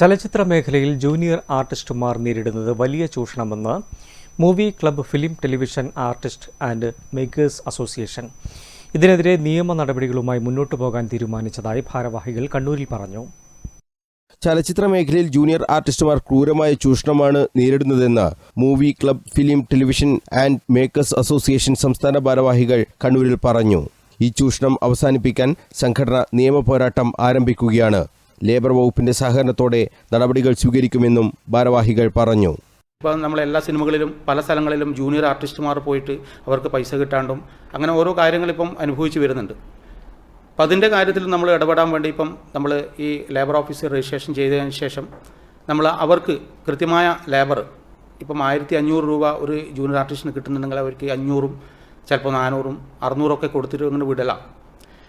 ചലച്ചിത്ര മേഖലയിൽ ജൂനിയർ ആർട്ടിസ്റ്റുമാർ നേരിടുന്നത് വലിയ ചൂഷണമെന്ന് movie club film television artist and makers association. ഇതിനെതിരെ നിയമ നടപടികളുമായി മുന്നോട്ടു പോകാൻ തീരുമാനിച്ചതായി ഭാരവാഹികൾ കണ്ണൂരിൽ പറഞ്ഞു. ചലച്ചിത്ര മേഖലയിൽ ജൂനിയർ ആർട്ടിസ്റ്റുമാർ ക്രൂരമായ ചൂഷണമാണ് നേരിടുന്നതെന്ന് movie club film television and makers association സംസ്ഥാന ഭാരവാഹികൾ കണ്ണൂരിൽ പറഞ്ഞു. ഈ ചൂഷണം അവസാനിപ്പിക്കാൻ സംഘടന നിയമ പോരാട്ടം ആരംഭിക്കുകയാണ്. ലേബർ വകുപ്പിന്റെ സഹകരണത്തോടെ നടപടികൾ സ്വീകരിക്കുമെന്നും ഭാരവാഹികൾ പറഞ്ഞു. ഇപ്പോൾ നമ്മൾ എല്ലാ സിനിമകളിലും പല സ്ഥലങ്ങളിലും ജൂനിയർ ആർട്ടിസ്റ്റുമാർ പോയിട്ട് അവർക്ക് പൈസ കിട്ടാണ്ടും അങ്ങനെ ഓരോ കാര്യങ്ങളിപ്പം അനുഭവിച്ചു വരുന്നുണ്ട്. അപ്പം അതിന്റെ കാര്യത്തിൽ നമ്മൾ ഇടപെടാൻ വേണ്ടി ഇപ്പം നമ്മൾ ഈ ലേബർ ഓഫീസിൽ രജിസ്ട്രേഷൻ ചെയ്തതിന് ശേഷം നമ്മൾ അവർക്ക് കൃത്യമായ ലേബർ ഇപ്പം ആയിരത്തി അഞ്ഞൂറ് രൂപ ഒരു ജൂനിയർ ആർട്ടിസ്റ്റിന് കിട്ടുന്നുണ്ടെങ്കിൽ അവർക്ക് അഞ്ഞൂറും ചിലപ്പോൾ നാനൂറും അറുന്നൂറൊക്കെ കൊടുത്തിട്ട് അങ്ങനെ വിടലാം.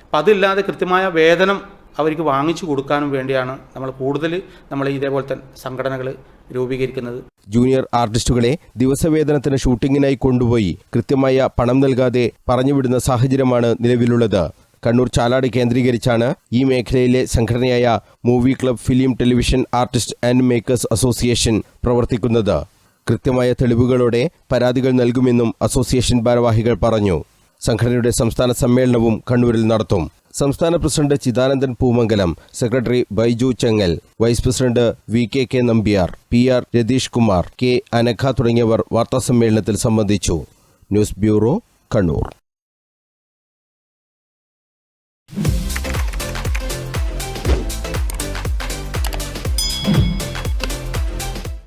അപ്പം അതില്ലാതെ കൃത്യമായ വേതനം അവർക്ക് വാങ്ങിച്ചു കൊടുക്കാനും വേണ്ടിയാണ് നമ്മൾ കൂടുതൽ നമ്മൾ ഇതേപോലത്തെ സംഘടനകൾ രൂപീകരിക്കുന്നത്. ജൂനിയർ ആർട്ടിസ്റ്റുകളെ ദിവസവേതനത്തിന് ഷൂട്ടിങ്ങിനായി കൊണ്ടുപോയി കൃത്യമായ പണം നൽകാതെ പറഞ്ഞുവിടുന്ന സാഹചര്യമാണ് നിലവിലുള്ളത്. കണ്ണൂർ ചാലാട് കേന്ദ്രീകരിച്ചാണ് ഈ മേഖലയിലെ സംഘടനയായ movie club film television artist and makers association പ്രവർത്തിക്കുന്നത്. കൃത്യമായ തെളിവുകളോടെ പരാതികൾ നൽകുമെന്നും അസോസിയേഷൻ ഭാരവാഹികൾ പറഞ്ഞു. സംഘടനയുടെ സംസ്ഥാന സമ്മേളനവും കണ്ണൂരിൽ നടത്തും. സംസ്ഥാന president Chidanandan Poomangalam secretary Baiju Chengal vice president V K K Nambiar P R Ratheesh Kumar K Anagha തുടങ്ങിയവർ വാർത്താസമ്മേളനത്തിൽ സംബന്ധിച്ചു. News bureau Kannur.